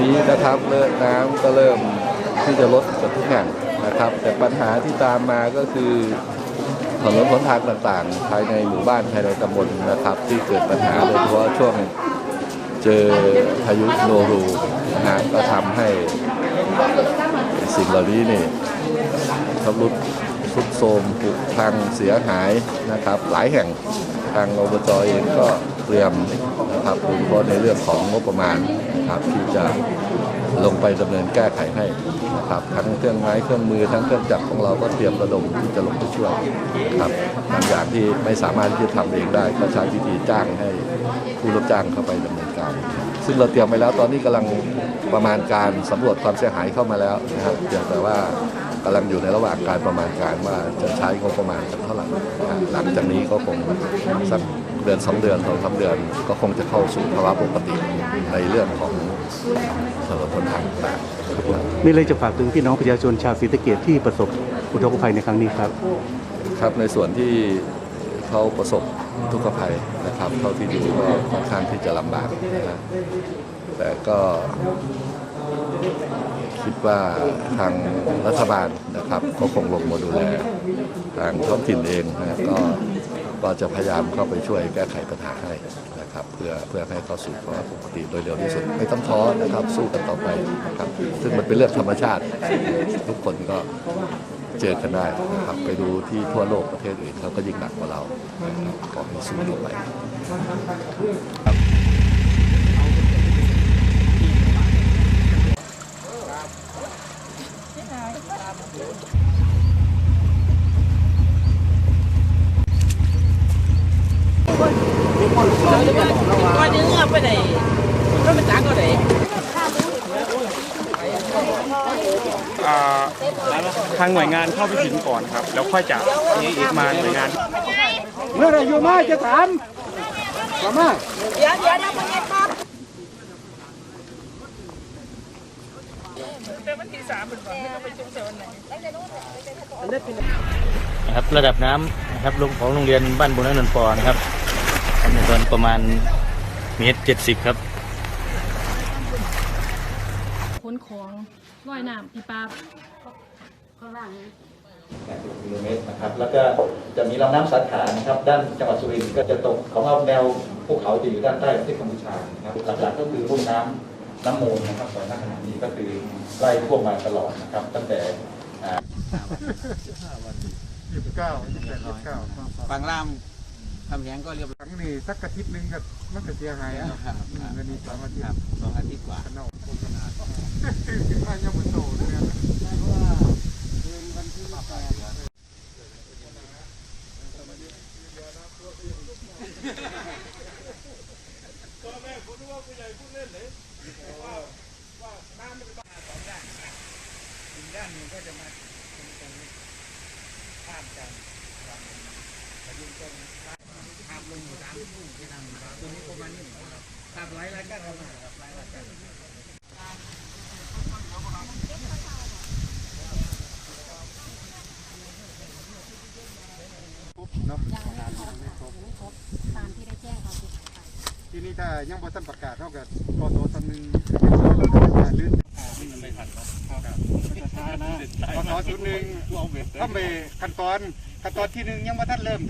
นี้นะครับเริ่มน้ำก็เริ่มที่จะลดกับทุกแห่งนะครับ แต่ปัญหาที่ตามมาก็คือถนนหนทางต่างๆ ภายในหมู่บ้านภายในตำบลนะครับ ที่เกิดปัญหาโดยเฉพาะช่วงเจอพายุโนรูนะฮะก็ทำให้สิ่งเหล่านี้นี่ชำรุดทุดโทรมผุพังเสียหายนะครับ หลายแห่งทางอบจเองก็ เตรียมนะครับโดยเฉพาะในเรื่องของงบประมาณนะครับที่จะลงไปดำเนินแก้ไขให้นะครับทั้งเครื่องไม้เครื่องมือทั้งเครื่องจักรของเราก็เตรียมระดมที่จะลงไปช่วยนะครับบางอย่างที่ไม่สามารถที่จะทำเองได้ก็ใช้วิธีจ้างให้ผู้รับจ้างเข้าไปดำเนิน การซึ่งเราเตรียมไปแล้วตอนนี้กำลังประมาณการสำรวจความเสียหายเข้ามาแล้วนะครับเพียงแต่ว่ากำลังอยู่ในระหว่างการประมาณการว่าจะใช้งบประมาณเท่าไหร่หลังจากนี้ก็คงสักเดือนสองเดือนสองสามเดือนก็คงจะเข้าสู่ภาวะปกติในเรื่องของถนนหนทางต่างๆมีอะไรจะฝากถึงพี่น้องประชาชนชาวศรีสะเกดที่ประสบอุทกภัยในครั้งนี้ครับ ครับในส่วนที่เขาประสบ ทุกขภัยนะครับเท่าที่ดูก็ค่อนข้างที่จะลำบากนะแต่ก็คิดว่าทางรัฐบาลนะครับก็คงลงมาดูแลทางท้องถิ่นเองนะก็ก็จะพยายามเข้าไปช่วยแก้ไขปัญหาให้ นะครับเพื่อเพื่อให้เข้าสู่ภาวะปกติโดยเร็วที่สุดไม่ต้องท้อนะครับสู้กันต่อไปนะครับซึ่งมันเป็นเรื่องธรรมชาติ ทุกคนก็เจอกันได้นะครับไปดูที่ทั่วโลกประเทศอื่นเขาก็ยิ่งหนักกว่าเรานะครับขอให้สู้ต่อไป ว่าเนื้อไปไหนรถมันจักก็ไหนอ่าทางหน่วยงานเข้าไปถึงก่อนครับ แล้วค่อยจะมาหน่วยงาน เมื่อไรอยู่มาจะถามมาเดี๋ยวเดี๋ยวเดี๋ยวพ่อใหญ่ครับนะครับระดับน้ำนะครับลงของโรงเรียนบ้านบุญนนท์ปอนะครับ ในตอนประมาณเมตรเจ็ดสิบครับขนของลอยน้ำพี่ป้ากิโลเมตรนะครับแล้วก็จะมีลำน้ำสันขานะครับด้านจังหวัดสุรินทร์ก็จะตกของเราแนวภูเขาจะอยู่ด้านใต้ประเทศกัมพูชานะครับหลักๆก็คือรุ่มน้ำน้ำมูลนะครับตอนณขณะนี้ก็คือไล่ท่วมมาตลอดนะครับ ตั้งแต่ยี่สิบเก้ายี่สิบแปดยี่สิบเก้าบางล่าม ทำแหงก็เรียบหลังนี่สักอาทิตย์หนึงกับมันก็เสียหายอะเงินนี้สองอาทิตย์สองอาทิตย์กว่า กันเอาโฆษณาถ้ายังไม่โตเลยนะ เนาะตามที่ได้แจ้งเขาสิทีนี้ถ้ายังบ่ทันประกาศเท่ากับกโตตอนนึงลื่นไม่ทันครับช้านะกโตชุดหนึ่งต้องไปขั้นตอนขั้นตอนที่หนึ่งยังบ่ทันเริ่ม